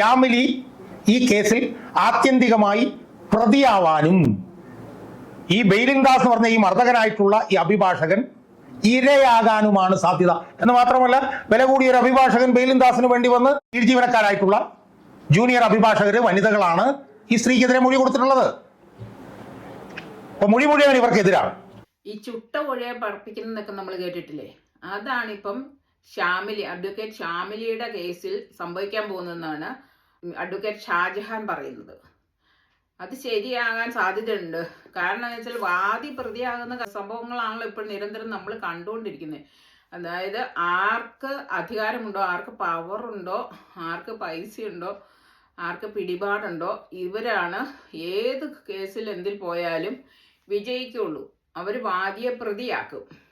യാമിലി ഈ കേസിൽ ആത്യന്തികമായി പ്രതിയാവാനും. ഈ ബെയിലിംഗ് ദാസ് പറഞ്ഞ ഈ മർദ്ദകനായിട്ടുള്ള ഈ അഭിഭാഷകൻ ഇരയാകാനുമാണ് സാധ്യത. എന്ന് മാത്രമല്ല വില കൂടിയ ഒരു അഭിഭാഷകൻ ബെയിലിംഗ് ദാസിന് വേണ്ടി വന്ന് ജീവനക്കാരായിട്ടുള്ള ജൂനിയർ അഭിഭാഷകർ വനിതകളാണ് ഈ സ്ത്രീക്കെതിരെ മൊഴി കൊടുത്തിട്ടുള്ളത്. അപ്പൊ മൊഴി മുഴുവൻ ഇവർക്കെതിരാണ്. ഈ ചുട്ട പുഴയെ പറപ്പിക്കുന്നതൊക്കെ നമ്മൾ കേട്ടിട്ടില്ലേ? അതാണിപ്പം ഷാമിലി അഡ്വക്കേറ്റ് ഷാമിലിയുടെ കേസിൽ സംഭവിക്കാൻ പോകുന്നതെന്നാണ് അഡ്വക്കേറ്റ് ഷാജഹാൻ പറയുന്നത്. അത് ശരിയാകാൻ സാധ്യതയുണ്ട്. കാരണം എന്ന് വെച്ചാൽ വാദി പ്രതിയാകുന്ന സംഭവങ്ങളാണല്ലോ ഇപ്പോൾ നിരന്തരം നമ്മൾ കണ്ടുകൊണ്ടിരിക്കുന്നത്. അതായത് ആർക്ക് അധികാരമുണ്ടോ ആർക്ക് പവറുണ്ടോ ആർക്ക് പൈസയുണ്ടോ ആർക്ക് പിടിപാടുണ്ടോ ഇവരാണ് ഏത് കേസിൽ എന്തിൽ പോയാലും വിജയിക്കുള്ളൂ. അവർ വാദിയെ പ്രതിയാക്കും.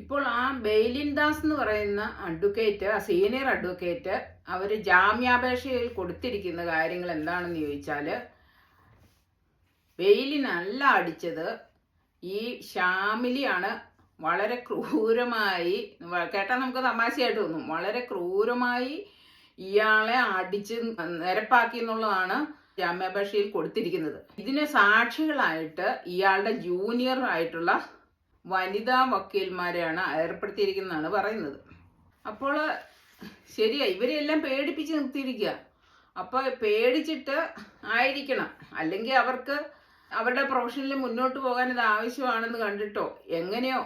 ഇപ്പോൾ ആ ബെയിലിൻ ദാസ് എന്ന് പറയുന്ന അഡ്വക്കേറ്റ് ആ സീനിയർ അഡ്വക്കേറ്റ് അവർ ജാമ്യാപേക്ഷയിൽ കൊടുത്തിരിക്കുന്ന കാര്യങ്ങൾ എന്താണെന്ന് ചോദിച്ചാൽ ബെയിലിനല്ല അടിച്ചത്. ഈ ഷാമിലിയാണ് വളരെ ക്രൂരമായി കേട്ടാൽ നമുക്ക് തമാശയായിട്ട് തോന്നും വളരെ ക്രൂരമായി ഇയാളെ അടിച്ച് നിരപ്പാക്കി എന്നുള്ളതാണ് ജാമ്യാപേക്ഷയിൽ കൊടുത്തിരിക്കുന്നത്. ഇതിന് സാക്ഷികളായിട്ട് ഇയാളുടെ ജൂനിയർ ആയിട്ടുള്ള വനിതാ വക്കീൽമാരെയാണ് ഏർപ്പെടുത്തിയിരിക്കുന്നതാണ് പറയുന്നത്. അപ്പോൾ ശരിയാ ഇവരെല്ലാം പേടിപ്പിച്ച് നിർത്തിയിരിക്കുക അപ്പോൾ പേടിച്ചിട്ട് ആയിരിക്കണം. അല്ലെങ്കിൽ അവർക്ക് അവരുടെ പ്രൊഫഷനിൽ മുന്നോട്ട് പോകാൻ ഇത് ആവശ്യമാണെന്ന് കണ്ടിട്ടോ? എങ്ങനെയോ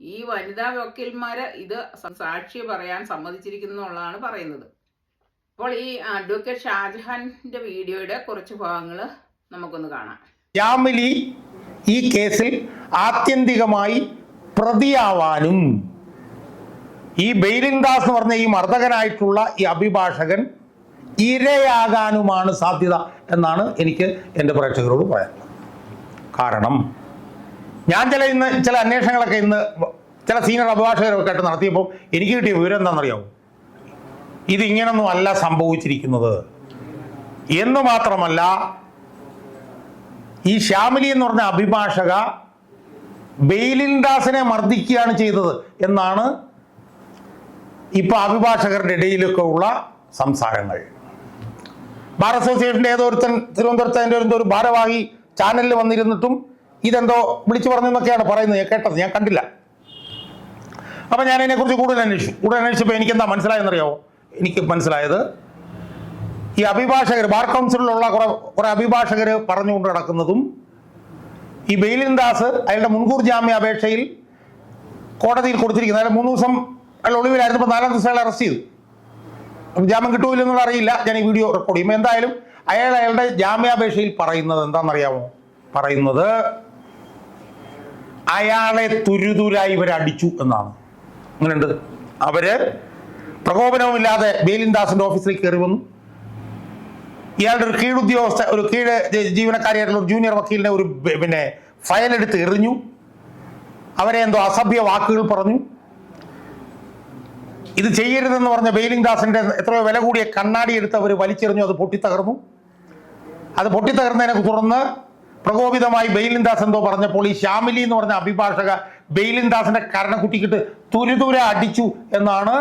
ഈ വനിതാ വക്കീൽമാർ ഇത് സാക്ഷി പറയാൻ സമ്മതിച്ചിരിക്കുന്നു എന്നുള്ളതാണ് പറയുന്നത്. അപ്പോൾ ഈ അഡ്വക്കേറ്റ് ഷാജഹാന്റെ വീഡിയോയുടെ കുറച്ച് ഭാഗങ്ങൾ നമുക്കൊന്ന് കാണാം. യാമിലി ഈ കേസിൽ ആത്യന്തികമായി പ്രതിയാവാനും ഈ ബെയിലിൻ ദാസ് എന്ന് പറഞ്ഞ ഈ മർദ്ദകനായിട്ടുള്ള ഈ അഭിഭാഷകൻ ഇരയാകാനുമാണ് സാധ്യത എന്നാണ് എനിക്ക് എന്റെ പ്രേക്ഷകരോട് പറയാനുള്ളത് കാരണം ഞാൻ ചില ഇന്ന് ചില അന്വേഷണങ്ങളൊക്കെ ഇന്ന് ചില സീനിയർ അഭിഭാഷകരൊക്കെ ആയിട്ട് നടത്തിയപ്പോൾ എനിക്ക് കിട്ടിയ വിവരം എന്താണെന്നറിയാമോ ഇതിങ്ങനൊന്നും അല്ല സംഭവിച്ചിരിക്കുന്നത്. എന്ന് മാത്രമല്ല ഈ ശ്യാമിലി എന്ന് പറഞ്ഞ അഭിഭാഷക ബെയിലിൻദാസിനെ മർദ്ദിക്കുകയാണ് ചെയ്തത് എന്നാണ് ഇപ്പൊ അഭിഭാഷകരുടെ ഇടയിലൊക്കെ ഉള്ള സംസാരങ്ങൾ. ബാർ അസോസിയേഷന്റെ ഏതോ ഒരുത്തൻ തിരുവനന്തപുരത്ത് അതിന്റെ എന്തോ ഒരു ഭാരവാഹി ചാനലിൽ വന്നിരുന്നിട്ടും ഇതെന്തോ വിളിച്ചു പറഞ്ഞെന്നൊക്കെയാണ് പറയുന്നത്. ഞാൻ കേട്ടത് ഞാൻ കണ്ടില്ല. അപ്പൊ ഞാൻ അതിനെക്കുറിച്ച് കൂടുതൽ അന്വേഷിച്ചു. കൂടുതൽ അന്വേഷിച്ചപ്പോൾ എനിക്ക് എന്താ മനസ്സിലായെന്നറിയാമോ എനിക്ക് മനസ്സിലായത് ഈ അഭിഭാഷകർ ബാർ കൗൺസിലുള്ള കുറെ കുറെ അഭിഭാഷകർ പറഞ്ഞുകൊണ്ട് നടക്കുന്നതും ഈ ബെയിലിൻ ദാസ് അയാളുടെ മുൻകൂർ ജാമ്യാപേക്ഷയിൽ കോടതിയിൽ കൊടുത്തിരിക്കുന്നത്. അയാൾ മൂന്ന് ദിവസം അയാൾ ഒളിവിലായിരുന്നപ്പോൾ നാലാം ദിവസം അയാൾ അറസ്റ്റ് ചെയ്തു. ജാമ്യം കിട്ടൂലെന്നുള്ള അറിയില്ല. ഞാൻ ഈ വീഡിയോ റെക്കോർഡ് ചെയ്യുമ്പോൾ എന്തായാലും അയാൾ അയാളുടെ ജാമ്യാപേക്ഷയിൽ പറയുന്നത് എന്താണെന്നറിയാമോ? പറയുന്നത് അയാളെ തുരുതുരായി ഇവർ അടിച്ചു എന്നാണ്. അങ്ങനെയുണ്ട്. അവർ പ്രകോപനവുമില്ലാതെ ബേലിൻദാസിന്റെ ഓഫീസിലേക്ക് കയറി വന്നു. ഇയാളുടെ ഒരു കീഴുദ്യോഗസ്ഥ ഒരു കീഴ് ജീവനക്കാരിയായിട്ടുള്ള ഒരു ജൂനിയർ വക്കീലിനെ ഒരു പിന്നെ ഫയൽ എടുത്ത് എറിഞ്ഞു. അവരെ എന്തോ അസഭ്യ വാക്കുകൾ പറഞ്ഞു. ഇത് ചെയ്യരുതെന്ന് പറഞ്ഞ ബെയിലിംഗ് ദാസിന്റെ എത്രയോ വില കൂടിയ കണ്ണാടി എടുത്ത് അവർ വലിച്ചെറിഞ്ഞു അത് പൊട്ടിത്തകർന്നു. അത് പൊട്ടിത്തകർന്നതിനെ തുടർന്ന് പ്രകോപിതമായി ബെയിലിൻ ദാസ് എന്തോ പറഞ്ഞപ്പോൾ ഈ ശ്യാമിലി എന്ന് പറഞ്ഞ അഭിഭാഷക ബെയിലിൻ ദാസിന്റെ കരണക്കുട്ടിക്കിട്ട് തുരുതുര അടിച്ചു എന്നാണ്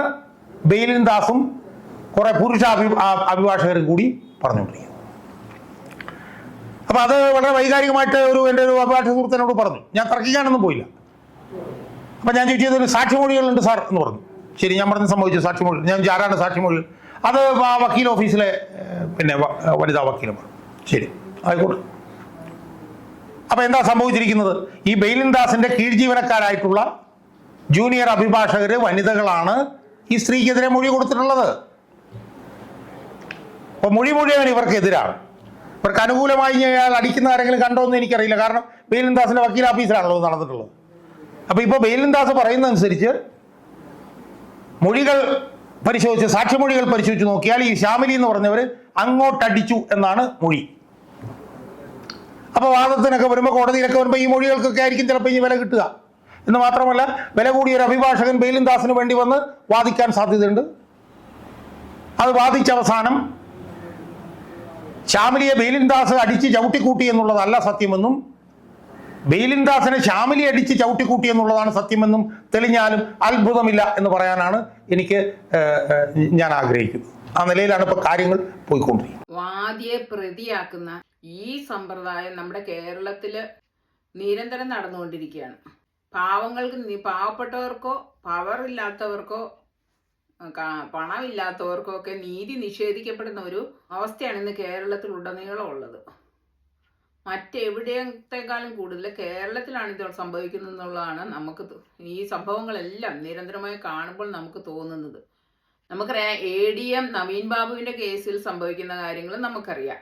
ബെയിലിൻ ദാസും കുറെ പുരുഷ അഭി അഭിഭാഷകരും കൂടി പറഞ്ഞുകൊണ്ടിരിക്കുന്നത് അപ്പൊ അത് വളരെ വൈകാരികമായിട്ട് ഒരു എന്റെ ഒരു അഭിഭാഷക സുഹൃത്തിനോട് പറഞ്ഞു. ഞാൻ തർക്കിക്കാനൊന്നും പോയില്ല. അപ്പൊ ഞാൻ ചോദിച്ചത് ഒരു സാക്ഷിമൊഴികളുണ്ട് സാർ എന്ന് പറഞ്ഞു. ശരി ഞാൻ പറഞ്ഞ് സംഭവിച്ചു സാക്ഷിമൊഴി. ഞാൻ ആരാണ് സാക്ഷിമൊഴി? അത് ആ വക്കീൽ ഓഫീസിലെ പിന്നെ വനിതാ വക്കീലമാണ് ശരി ആയിക്കോട്ടെ. അപ്പൊ എന്താ സംഭവിച്ചിരിക്കുന്നത്? ഈ ബെയിലിൻ ദാസിന്റെ കീഴ് ജീവനക്കാരായിട്ടുള്ള ജൂനിയർ അഭിഭാഷകര് വനിതകളാണ് ഈ സ്ത്രീക്കെതിരെ മൊഴി കൊടുത്തിട്ടുള്ളത്. അപ്പൊ മൊഴി മുഴുവൻ ഇവർക്കെതിരാണ് ഇവർക്ക് അനുകൂലമായി അയാൾ അടിക്കുന്ന ആരെങ്കിലും കണ്ടോ എന്ന് എനിക്കറിയില്ല. കാരണം ബെയിലിൻദാസിന്റെ വക്കീൽ ഓഫീസിലാണല്ലോ നടന്നിട്ടുള്ളത്. അപ്പൊ ഇപ്പൊ ബെയിലിൻദാസ് പറയുന്നതനുസരിച്ച് മൊഴികൾ പരിശോധിച്ച് സാക്ഷിമൊഴികൾ പരിശോധിച്ച് നോക്കിയാൽ ഈ ശ്യാമിലി എന്ന് പറഞ്ഞവർ അങ്ങോട്ടടിച്ചു എന്നാണ് മൊഴി. അപ്പോൾ വാദത്തിനൊക്കെ വരുമ്പോൾ കോടതിയിലൊക്കെ വരുമ്പോൾ ഈ മൊഴികൾക്കൊക്കെ ആയിരിക്കും ചിലപ്പോൾ ഈ വില കിട്ടുക. എന്ന് മാത്രമല്ല വില കൂടിയ ഒരു അഭിഭാഷകൻ ബെയിലിൻദാസിന് വേണ്ടി വന്ന് വാദിക്കാൻ സാധ്യതയുണ്ട്. അത് വാദിച്ച അവസാനം ശ്യാമിലിയെ ബെയിലിൻദാസ് അടിച്ച് ചവിട്ടിക്കൂട്ടി എന്നുള്ളതല്ല സത്യമെന്നും ബെയിലിൻദാസിനെ ശ്യാമിലി അടിച്ച് ചവിട്ടിക്കൂട്ടി എന്നുള്ളതാണ് സത്യമെന്നും തെളിഞ്ഞാലും അത്ഭുതമില്ല എന്ന് പറയാനാണ് എനിക്ക് ഞാൻ ആഗ്രഹിക്കുന്നത്. ആ നിലയിലാണ് ഇപ്പൊ കാര്യങ്ങൾ പോയിക്കൊണ്ടിരിക്കുന്നത്. വാദിയെ പ്രതിയാക്കുന്ന ഈ സമ്പ്രദായം നമ്മുടെ കേരളത്തിൽ നിരന്തരം നടന്നുകൊണ്ടിരിക്കുകയാണ്. പാവങ്ങൾക്ക് പാവപ്പെട്ടവർക്കോ പവർ ഇല്ലാത്തവർക്കോ ക- പണമില്ലാത്തവർക്കോ നീതി നിഷേധിക്കപ്പെടുന്ന ഒരു അവസ്ഥയാണ് ഇന്ന് കേരളത്തിൽ ഉടനീളം ഉള്ളത്. മറ്റെവിടത്തെക്കാളും കൂടുതൽ കേരളത്തിലാണ് ഇത് സംഭവിക്കുന്നത് എന്നുള്ളതാണ് നമുക്ക് ഈ സംഭവങ്ങളെല്ലാം നിരന്തരമായി കാണുമ്പോൾ നമുക്ക് തോന്നുന്നത്. നമുക്കറിയാം എ ഡി എം നവീൻ ബാബുവിന്റെ കേസിൽ സംഭവിക്കുന്ന കാര്യങ്ങൾ നമുക്കറിയാം.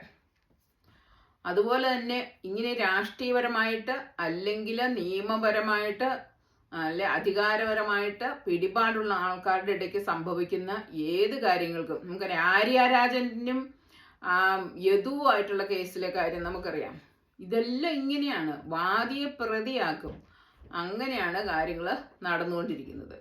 അതുപോലെ തന്നെ ഇങ്ങനെ രാഷ്ട്രീയപരമായിട്ട് അല്ലെങ്കിൽ നിയമപരമായിട്ട് അല്ലെ? അധികാരപരമായിട്ട് പിടിപാടുള്ള ആൾക്കാരുടെ ഇടയ്ക്ക് സംഭവിക്കുന്ന ഏത് കാര്യങ്ങൾക്കും. നമുക്കറിയാം ആര്യാരാജനും യദുവായിട്ടുള്ള കേസിലെ കാര്യം നമുക്കറിയാം. ഇതെല്ലാം ഇങ്ങനെയാണ്. വാദിയെ പ്രതിയാക്കും. അങ്ങനെയാണ് കാര്യങ്ങൾ നടന്നുകൊണ്ടിരിക്കുന്നത്.